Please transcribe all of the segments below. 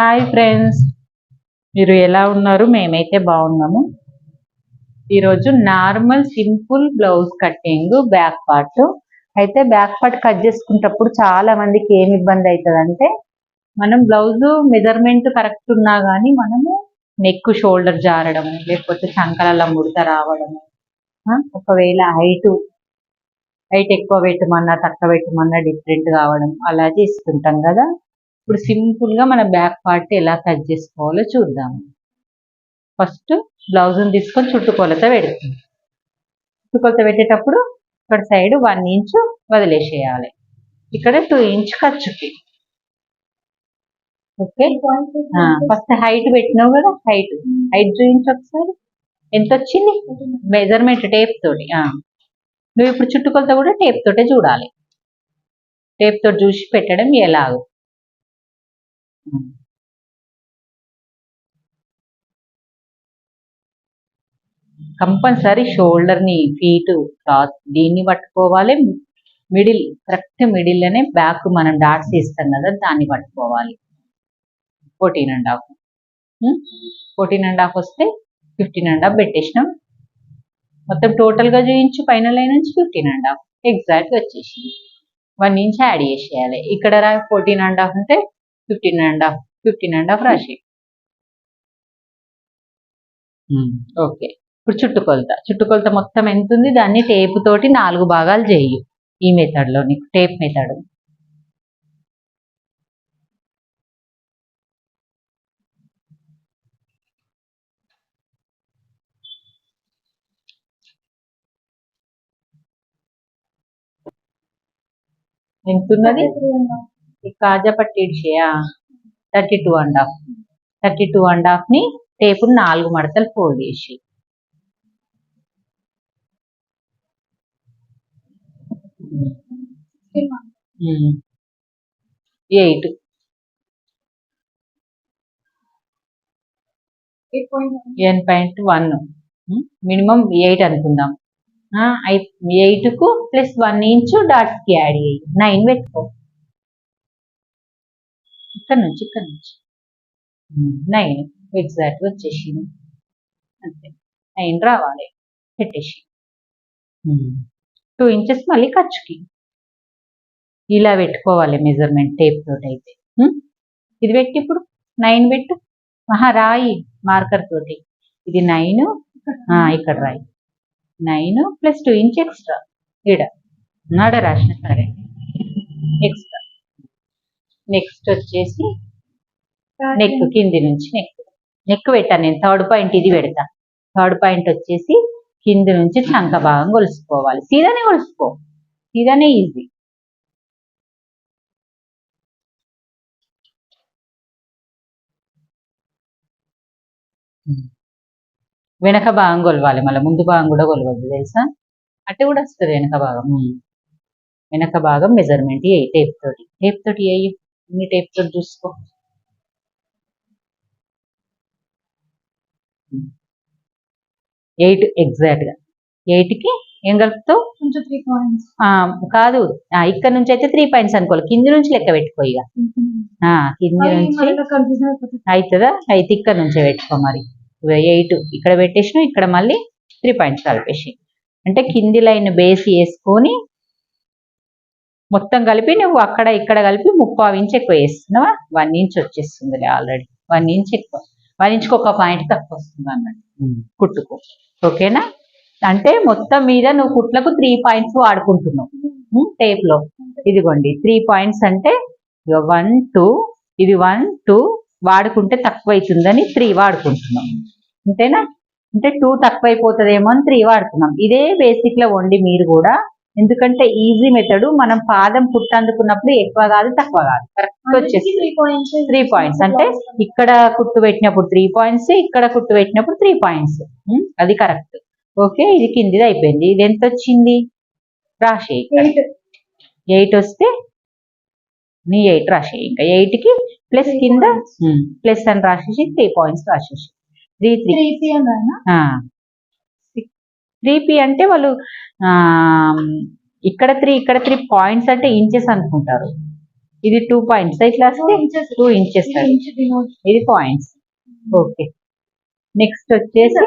Hi friends. మీరు ఎలా ఉన్నారు? మేమైతే బాగున్నాము. ఈరోజు normal simple blouse cutting back part. అయితే బ్యాక్ పార్ట్ కట్ చేసుకునేటప్పుడు చాలా మందికి ఏమి ఇబ్బంది అవుతుందంటే మనం బ్లౌజ్ మెజర్మెంట్ కరెక్ట్ ఉన్నా కానీ మనము నెక్ షోల్డర్ జారడము లేకపోతే చంకల ముడత రావడము. ఒకవేళ హైట్ హైట్ ఎక్కువ పెట్టమన్నా తక్కువ పెట్టమన్నా డిఫరెంట్ కావడం అలా చేసుకుంటాం కదా. ఇప్పుడు సింపుల్గా మన బ్యాక్ పార్ట్ ఎలా కట్ చేసుకోవాలో చూద్దాము ఫస్ట్ బ్లౌజ్ తీసుకొని చుట్టుకొలత పెడుతుంది. చుట్టుకొలత పెట్టేటప్పుడు ఇక్కడ సైడ్ వన్ ఇంచ్ వదిలేసేయాలి. ఇక్కడ టూ ఇంచ్ ఖర్చుకి. ఓకే? ఫస్ట్ హైట్ పెట్టినావు కదా హైట్. హైట్ చూపించు ఒకసారి. ఎంత వచ్చింది? మెజర్మెంట్ టేప్ తోటి నువ్వు ఇప్పుడు చుట్టుకొలత కూడా టేప్ తోటే చూడాలి. టేప్ తోటి చూసి పెట్టడం ఎలాగో కంపల్సరీ షోల్డర్ని ఫీటు ఫీట్ క్లాత్ దీన్ని పట్టుకోవాలి. మిడిల్ కరెక్ట్ మిడిల్లోనే బ్యాక్ మనం డాట్స్ ఇస్తాం కదా దాన్ని పట్టుకోవాలి. Fourteen and half. Fourteen and half వస్తే ఫిఫ్టీన్ అండ్ హాఫ్ పెట్టేసినాం. మొత్తం టోటల్గా చూయించు చూపించు పైన లైన్ నుంచి ఫిఫ్టీన్ అండ్ హాఫ్. ఎగ్జాక్ట్ వచ్చేసింది. వన్ ఇంచ్ యాడ్ చేసేయాలి. ఇక్కడ రా ఫోర్టీన్ అండ్ హాఫ్ అంటే fifteen and half fifteen and half రాసి ఓకే ఇప్పుడు చుట్టుకొలత. చుట్టుకొలత మొత్తం ఎంత ఉంది దాన్ని టేపు తోటి నాలుగు భాగాలు చేయు. ఈ మెథడ్లో నీకు టేప్ మెథడ్ ఎంత కాజాపట్టి ఈ కాజా thirty two and half. Thirty two and హాఫ్ని tape నాలుగు మడతలు ఫోల్డ్ చేసి. Eight. N point one. Minimum eight అనుకుందాం. ఎయిట్కు ప్లస్ వన్ ఇంచు డాట్స్కి యాడ్ చేయి. నైన్ పెట్టుకో. ఇక్కడ నుంచి ఇక్కడ నుంచి. నైన్. ఎగ్జాక్ట్ వచ్చేసింది. అంతే. నైన్ రావాలి. పెట్టేసి. టూ ఇంచెస్ మళ్ళీ ఖర్చుకి. ఇలా పెట్టుకోవాలి మెజర్మెంట్ టేప్ తోటి అయితే ఇది పెట్టి ఇప్పుడు. నైన్ పెట్టు. ఆహా రాయి మార్కర్ తోటి. ఇది నైన్. ఇక్కడ రాయి. Nine plus two inch extra. ఈడ. నాడ రాసిన సరే. ఎక్స్ట్రా నెక్స్ట్ వచ్చేసి నెక్ కింది నుంచి నెక్ నెక్ పెట్టాను నేను. థర్డ్ పాయింట్ ఇది పెడతా. థర్డ్ పాయింట్ వచ్చేసి కింది నుంచి చంక భాగం కొలుసుకోవాలి. సీదానే కొలుసుకో. సీదానే ఈజీ వెనక భాగం కొలవాలి. మళ్ళీ ముందు భాగం కూడా కొలవద్దు తెలుసా? అట్టే కూడా వస్తుంది వెనక భాగం. వెనక భాగం మెజర్మెంట్ ఏ టేప్ తోటి. టేప్ తోటి ఏ నీ టేప్ తోటి చూసుకో. ఎయిట్ ఎగ్జాక్ట్గా. ఎయిట్కి ఏం కలుపుతావు కొంచెం త్రీ పాయింట్స్ ఆ, కాదు. ఇక్కడ నుంచి అయితే త్రీ పాయింట్స్ అనుకోవాలి. కింది నుంచి లెక్క పెట్టుకో ఇక. ఆ, కింది నుంచి అవుతుందా అయితే ఇక్కడ నుంచే పెట్టుకో మరి. ఎయిట్ ఇక్కడ పెట్టేసిన ఇక్కడ మళ్ళీ త్రీ పాయింట్స్ కలిపేసి అంటే కింది లైన్ బేస్ వేసుకొని మొత్తం కలిపి నువ్వు అక్కడ ఇక్కడ కలిపి ముప్పావు ఇంచ్ ఎక్కువ వేస్తున్నావా? వన్ ఇంచ్ వచ్చేస్తుంది ఆల్రెడీ వన్ ఇంచ్ ఎక్కువ. వన్ ఇంచ్కి ఒక పాయింట్ తక్కువ వస్తుంది అన్నట్టు కుట్టుకు. ఓకేనా? అంటే మొత్తం మీద నువ్వు కుట్లకు త్రీ పాయింట్స్ వాడుకుంటున్నావు. టేప్లో. ఇదిగోండి త్రీ పాయింట్స్ అంటే వన్ టూ ఇది వన్ టూ వాడుకుంటే తక్కువ అవుతుందని త్రీ వాడుకుంటున్నాం అంతేనా? అంటే టూ తక్కువ అయిపోతుందేమో అని త్రీ వాడుతున్నాం. ఇదే బేసిక్లో వండి మీరు కూడా ఎందుకంటే ఈజీ మెథడ్ మనం పాదం పుట్టందుకున్నప్పుడు ఎక్కువ కాదు తక్కువ కాదు. కరెక్ట్ వచ్చేసి త్రీ పాయింట్స్ అంటే ఇక్కడ కుట్టు పెట్టినప్పుడు త్రీ పాయింట్స్ ఇక్కడ కుట్టు పెట్టినప్పుడు త్రీ పాయింట్స్ అది కరెక్ట్ ఓకే ఇది కిందిది అయిపోయింది. ఇది ఎంత వచ్చింది? రాసే ఎయిట్. వస్తే నీ ఎయిట్ రాసే ఇంకా ఎయిట్కి ప్లస్ కింద. ప్లస్ అని రాసేసి త్రీ పాయింట్స్ రాసేసి. త్రీ త్రీ త్రీ పి అంటే వాళ్ళు ఇక్కడ త్రీ ఇక్కడ త్రీ పాయింట్స్ అంటే ఇంచెస్ అనుకుంటారు. ఇది టూ పాయింట్స్. ఇట్లా టూ ఇంచెస్ టూ ఇంచెస్ ఇది పాయింట్స్. ఓకే. నెక్స్ట్ వచ్చేసి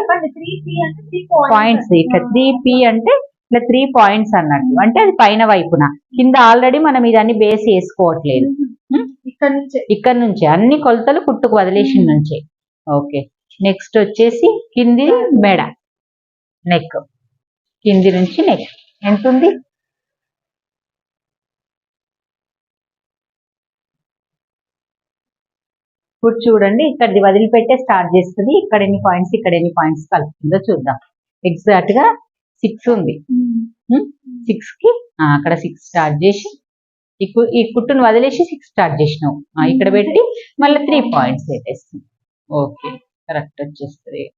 పాయింట్స్ ఇట్లా త్రీ పి అంటే ఇట్లా త్రీ పాయింట్స్ అన్నట్టు. అంటే అది పైన వైపున. కింద ఆల్రెడీ మనం ఇదన్నీ బేస్ వేసుకోవట్లేదు? ఇక్కడ నుంచి. ఇక్కడ నుంచి. అన్ని కొలతలు పుట్టుకు వదిలేసిన నుంచే. ఓకే. నెక్స్ట్ వచ్చేసి కింది మెడ. నెక్ కింది నుంచి నెక్ ఎంత ఉంది ఇప్పుడు చూడండి ఇక్కడిది వదిలిపెట్టే స్టార్ట్ చేస్తుంది. ఇక్కడ ఎన్ని పాయింట్స్ ఇక్కడ ఎన్ని పాయింట్స్ కలుపుతుందో చూద్దాం. ఎగ్జాక్ట్గా సిక్స్ ఉంది. సిక్స్కి ఆ, అక్కడ సిక్స్ స్టార్ట్ చేసి ఈ కు- కుట్టును వదిలేసి సిక్స్ స్టార్ట్ చేసినావు. ఆ, ఇక్కడ పెట్టి మళ్ళీ త్రీ పాయింట్స్ పెట్టేస్తుంది. ఓకే కరెక్ట్ వచ్చేస్తుంది.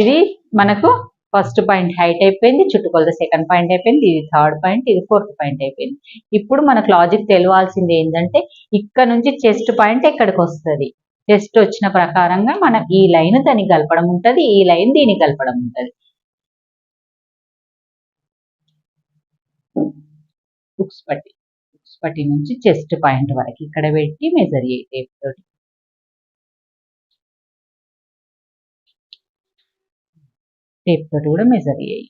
ఇది మనకు ఫస్ట్ పాయింట్ హైట్ అయిపోయింది చుట్టుకొలత సెకండ్ పాయింట్ అయిపోయింది ఇది థర్డ్ పాయింట్ ఇది ఫోర్త్ పాయింట్ అయిపోయింది. ఇప్పుడు మనకు లాజిక్ తెలియాల్సింది ఏంటంటే ఇక్కడ నుంచి చెస్ట్ పాయింట్ ఎక్కడికి వస్తుంది? చెస్ట్ వచ్చిన ప్రకారంగా మనం ఈ లైన్ దానికి కలపడం ఉంటుంది ఈ లైన్ దీనికి కలపడం ఉంటుంది. బుక్స్ పట్టి బుక్స్ పట్టి నుంచి చెస్ట్ పాయింట్ వరకు ఇక్కడ పెట్టి మెజర్ చేయి టేప్ తోటి. టేప్ తోటి కూడా మెజర్ చేయి.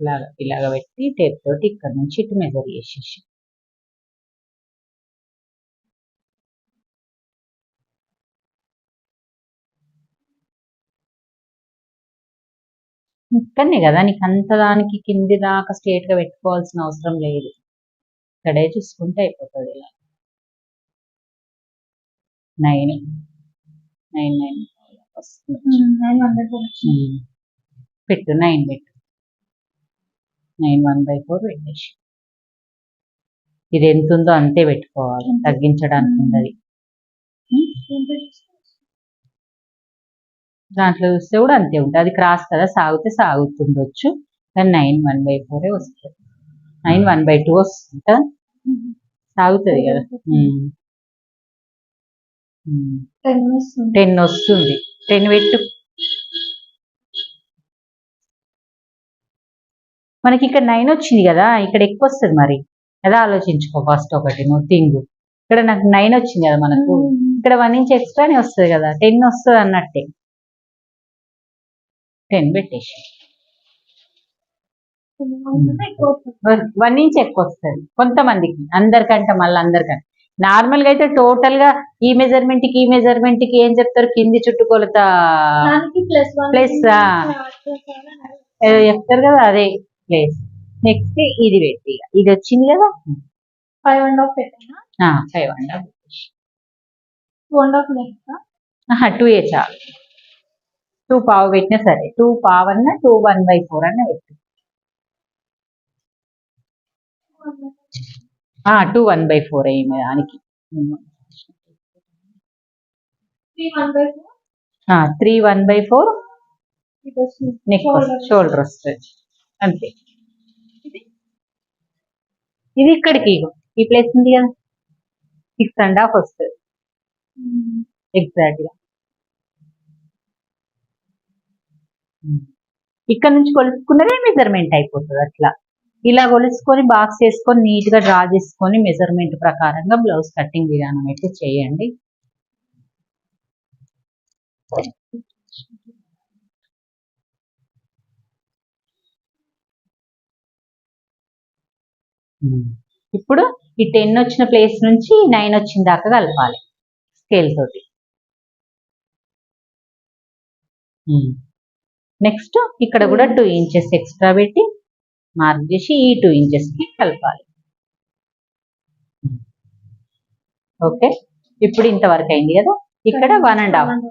ఇలాగ ఇలాగ పెట్టి టేప్ తోటి ఇక్కడ నుంచి ఇటు మెజర్ చేసేసి. ఇక్కడనే కదా నీకు అంత దానికి కింది దాకా స్ట్రేట్గా పెట్టుకోవాల్సిన అవసరం లేదు. ఇక్కడే చూసుకుంటే అయిపోతుంది ఇలా. నైన్ నైన్ నైన్ వస్తుంది. పెట్టు నైన్ పెట్టు. నైన్ వన్ బై ఫోర్ పెట్టేసి. ఇది ఎంత ఉందో అంతే పెట్టుకోవాలి తగ్గించడానికి ఉండదు. దాంట్లో చూస్తే కూడా అంతే ఉంటుంది. అది క్రాస్ కదా సాగితే సాగుతుండొచ్చు. కానీ నైన్ వన్ బై ఫోరే వస్తుంది. నైన్ వన్ బై టూ వస్తుంది కదా? సాగుతుంది కదా. టెన్ వస్తుంది. టెన్ వస్తుంది. టెన్ పెట్టు. మనకి ఇక్కడ నైన్ వచ్చింది కదా ఇక్కడ ఎక్కువ వస్తుంది మరి. అదే ఆలోచించుకో ఫస్ట్ ఒకటి నువ్వు థింగ్ ఇక్కడ నాకు నైన్ వచ్చింది కదా మనకు. ఇక్కడ వన్ ఇంచ్ ఎక్స్ట్రానే వస్తుంది కదా టెన్ వస్తుంది అన్నట్టే. టెన్ పెట్టేసి. వన్ ఇంచ్ ఎక్కువ వస్తుంది. కొంతమందికి అందరికంటే మళ్ళీ అందరికంటే. నార్మల్గా అయితే టోటల్గా ఈ మెజర్మెంట్కి ఈ మెజర్మెంట్కి ఏం చెప్తారు? కింది చుట్టుకొలత ప్లస్ చెప్తారు కదా అదే. ప్లేస్ నెక్స్ట్ ఇది పెట్టి. ఇది వచ్చింది కదా? ఫైవ్ అండ్ హాఫ్ పెట్టినా five and two and half లెక్క టూ ఏ చాలు టూ పావు పెట్టినా సరే. టూ పావు అన్న టూ వన్ బై ఫోర్ అన్న పెట్టు. టూ వన్ బై ఫోర్ అయ్యింది దానికి. Three one by four three one by four ఇది వస్తుంది నెక్ Shoulder. షోల్డర్ వస్తుంది. అంతే. ఇది? ఇక్కడికి. ఈ ప్లేస్ ఉంది కదా? సిక్స్ అండ్ హాఫ్ వస్తుంది. ఎగ్జాక్ట్గా ఇక్కడ నుంచి కొలుసుకున్నదే మెజర్మెంట్ అయిపోతుంది అట్లా. ఇలా కొలుసుకొని బాక్స్ చేసుకొని నీట్గా డ్రా చేసుకొని మెజర్మెంట్ ప్రకారంగా బ్లౌజ్ కటింగ్ విధానం అయితే చేయండి. ఇప్పుడు ఈ టెన్ వచ్చిన ప్లేస్ నుంచి నైన్ వచ్చిన దాకా కలపాలి స్కేల్ తోటి. నెక్స్ట్ ఇక్కడ కూడా టూ ఇంచెస్ ఎక్స్ట్రా పెట్టి మార్క్ చేసి ఈ టూ ఇంచెస్కి కలపాలి. ఓకే? ఇప్పుడు ఇంతవరకు అయింది కదా? ఇక్కడ వన్ అండ్ హాఫ్.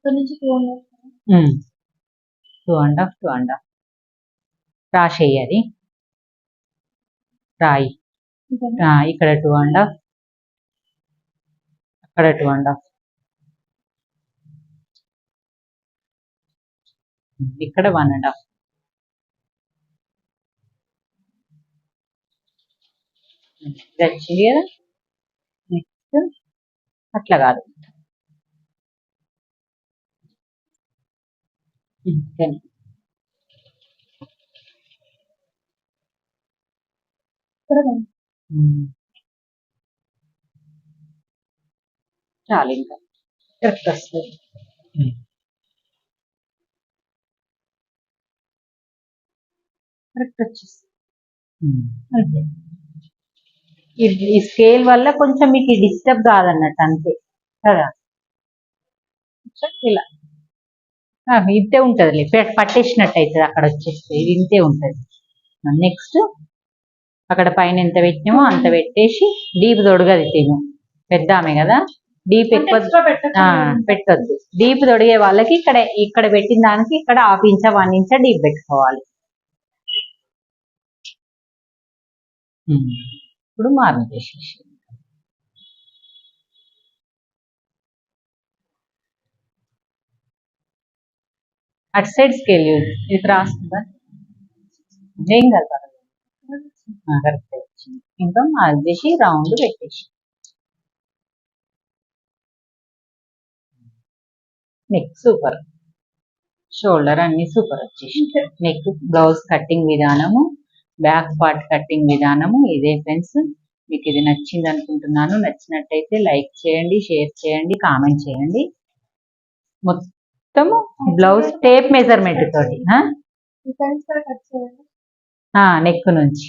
ఇక్కడ నుంచి two and half two and half two and half. రాసేయాలి రాయి. ఇక్కడ టూ అండ్ హాఫ్. అక్కడ టూ అండ్ హాఫ్. ఇక్కడ వన్ అండ్ హాఫ్. ఇది వచ్చింది కదా? నెక్స్ట్. అట్లా కాదు. ఉమ్. చాలు ఇంకా కరెక్ట్ వస్తుంది. కరెక్ట్ వచ్చేస్తుంది. అంతే ఈ స్కేల్ వల్ల కొంచెం మీకు డిస్టర్బ్ కాదన్నట్టు అంతే కదా ఇలా ఇంతే ఉంటుంది పట్టేసినట్టు అవుతుంది అక్కడ వచ్చేస్తే. ఇది ఇంతే ఉంటుంది. నెక్స్ట్ అక్కడ పైన ఎంత పెట్టినామో అంత పెట్టేసి డీప్ తొడగది తిను పెద్ద ఆమె కదా. డీప్ ఎక్కువ పెట్టొద్దు. డీప్ తొడిగే వాళ్ళకి ఇక్కడ ఇక్కడ పెట్టిన దానికి ఇక్కడ half inch one inch deep పెట్టుకోవాలి. ఇప్పుడు మార్పు చేసేసి. అటు సైడ్ స్కేల్ ఇది క్రాస్ ఏం కరెక్ట్. వచ్చింది ఇంకా మార్క్ చేసి రౌండ్ పెట్టేసి. నెక్ సూపర్ షోల్డర్ అన్ని సూపర్ వచ్చేసి. నెక్ బ్లౌజ్ కటింగ్ విధానము బ్యాక్ పార్ట్ కటింగ్ విధానము ఇదే ఫ్రెండ్స్ మీకు ఇది నచ్చింది అనుకుంటున్నాను. నచ్చినట్టయితే లైక్ చేయండి షేర్ చేయండి కామెంట్ చేయండి. మొత్తము బ్లౌజ్ టేప్ మెజర్మెంట్ తోటి నెక్ నుంచి.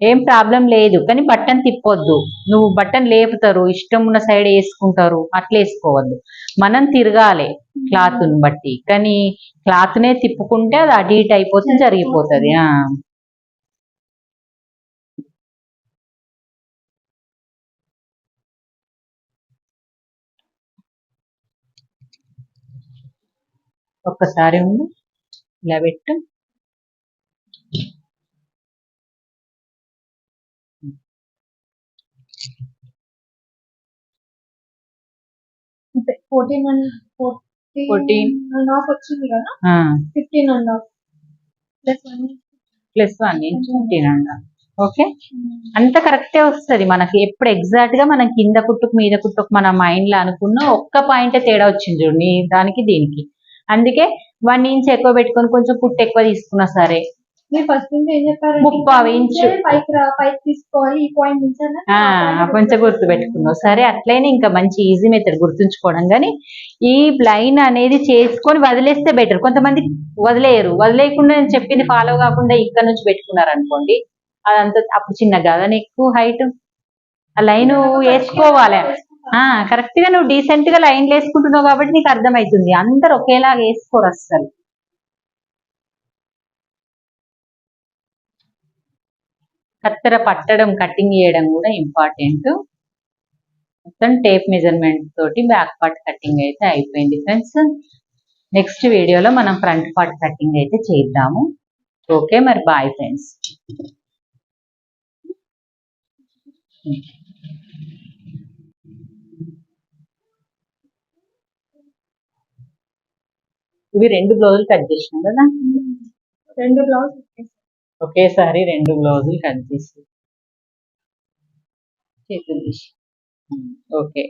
ఏం ప్రాబ్లం లేదు కానీ బట్టన్ తిప్పొద్దు. నువ్వు బట్టన్ లేపుతారు ఇష్టం ఉన్న సైడ్ వేసుకుంటారు అట్లా వేసుకోవద్దు. మనం తిరగాలి క్లాత్ బట్టి. కానీ క్లాత్ నే తిప్పుకుంటే అది అటు ఇటు అయిపోతే జరిగిపోతుంది ఒక్కసారి ఉండు. ఇలా పెట్టు. Fourteen and 14. Fourteen and half వచ్చింది కదా? Fifteen and half plus one plus one inch fifteen and okay అంత కరెక్టే వస్తది మనకి. ఎప్పుడు ఎగ్జాక్ట్గా మనం కింద కుట్టుకు మీద కుట్టుకు మన మైండ్లో అనుకున్న ఒక్క పాయింట్ తేడా వచ్చింది చూడు. నీ దానికి దీనికి. అందుకే వన్ ఇంచ్ ఎక్కువ పెట్టుకొని కొంచెం కుట్టు ఎక్కువ తీసుకున్నా సరే. ముప్పావు ఇంచు. కొంచెం గుర్తు పెట్టుకున్నావు. సరే అట్లయినా ఇంకా మంచి ఈజీ మెథడ్ గుర్తుంచుకోవడం. కానీ ఈ లైన్ అనేది చేసుకొని వదిలేస్తే బెటర్ కొంతమంది వదిలేయరు. వదిలేయకుండా నేను చెప్పింది ఫాలో కాకుండా ఇక్కడ నుంచి పెట్టుకున్నారు అనుకోండి అదంతా అప్పుడు చిన్న కదా నీకు హైట్ ఆ లైన్ వేసుకోవాలి. కరెక్ట్గా నువ్వు డీసెంట్గా లైన్లు వేసుకుంటున్నావు కాబట్టి నీకు అర్థమవుతుంది అందరు ఒకేలాగా వేసుకోరు అస్సలు. కత్తెర పట్టడం కటింగ్ చేయడం కూడా ఇంపార్టెంట్ మొత్తం టేప్ మెజర్మెంట్ తోటి బ్యాక్ పార్ట్ కటింగ్ అయితే అయిపోయింది ఫ్రెండ్స్ నెక్స్ట్ వీడియోలో మనం ఫ్రంట్ పార్ట్ కటింగ్ అయితే చేద్దాము. ఓకే మరి బాయ్ ఫ్రెండ్స్ ఇవి రెండు బ్లౌజులు కట్ చేసినాం కదా? రెండు బ్లౌజ్ ఒకేసారి రెండు బ్లౌజులు కట్ చేసి చేతులు తీసి. ఓకే.